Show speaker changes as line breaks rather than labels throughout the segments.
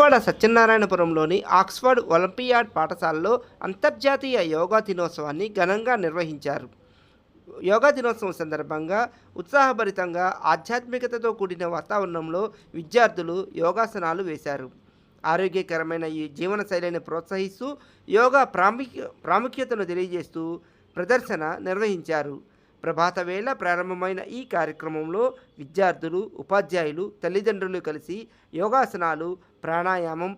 Vijayawada సత్యనారాయణపురంలోని Oxford olympiad పాఠశాలలో అంతర్జాతీయ యోగా దినోత్సవాన్ని ఘనంగా నిర్వహించారు. యోగా దినోత్సవం సందర్భంగా ఉత్సాహభరితంగా ఆధ్యాత్మికతతో కూడిన వాతావరణంలో విద్యార్థులు యోగాసనాలు వేశారు. ఆరోగ్యకరమైన ఈ జీవన శైలిని ప్రోత్సహిస్తూ యోగా ప్రాముఖ్య ప్రాముఖ్యతను తెలియజేస్తూ ప్రదర్శన నిర్వహించారు. ప్రభాత వేళ ప్రారంభమైన ఈ కార్యక్రమంలో విద్యార్థులు ఉపాధ్యాయులు తల్లిదండ్రులు కలిసి యోగాసనాలు ప్రాణాయామం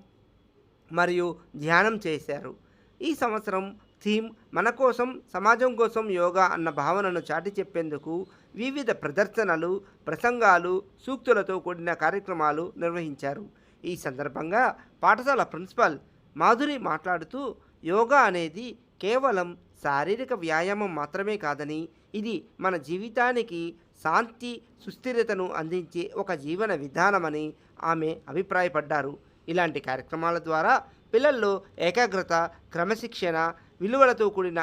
మరియు ధ్యానం చేశారు. ఈ సంవత్సరం థీమ్ మన కోసం సమాజం కోసం యోగా అన్న భావనను చాటి చెప్పేందుకు వివిధ ప్రదర్శనలు ప్రసంగాలు సూక్తులతో కూడిన కార్యక్రమాలు నిర్వహించారు. ఈ సందర్భంగా పాఠశాల ప్రిన్సిపల్ మాధురి మాట్లాడుతూ యోగా అనేది కేవలం శారీరక వ్యాయామం మాత్రమే కాదని ఇది మన జీవితానికి శాంతి సుస్థిరతను అందించే ఒక జీవన విధానమని ఆమె అభిప్రాయపడ్డారు. ఇలాంటి కార్యక్రమాల ద్వారా పిల్లల్లో ఏకాగ్రత క్రమశిక్షణ విలువలతో కూడిన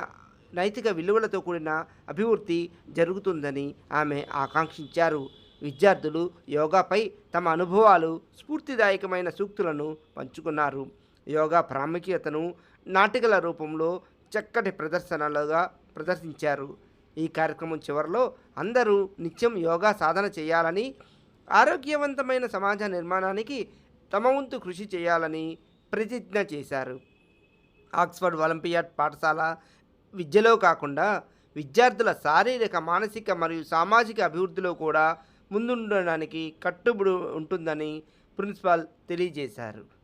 నైతిక విలువలతో కూడిన అభివృద్ధి జరుగుతుందని ఆమె ఆకాంక్షించారు. విద్యార్థులు యోగాపై తమ అనుభవాలు స్ఫూర్తిదాయకమైన సూక్తులను పంచుకున్నారు. యోగా ప్రాముఖ్యతను నాటికల రూపంలో చక్కటి ప్రదర్శనలుగా ప్రదర్శించారు. ఈ కార్యక్రమం చివరిలో అందరూ నిత్యం యోగా సాధన చేయాలని ఆరోగ్యవంతమైన సమాజ నిర్మాణానికి తమ వంతు కృషి చేయాలని ప్రతిజ్ఞ చేశారు. ఆక్స్ఫర్డ్ ఒలింపియాడ్ పాఠశాల విద్యలో కాకుండా విద్యార్థుల శారీరక మానసిక మరియు సామాజిక అభివృద్ధిలో కూడా ముందుండడానికి కట్టుబడి ఉంటుందని ప్రిన్సిపాల్ తెలియజేశారు.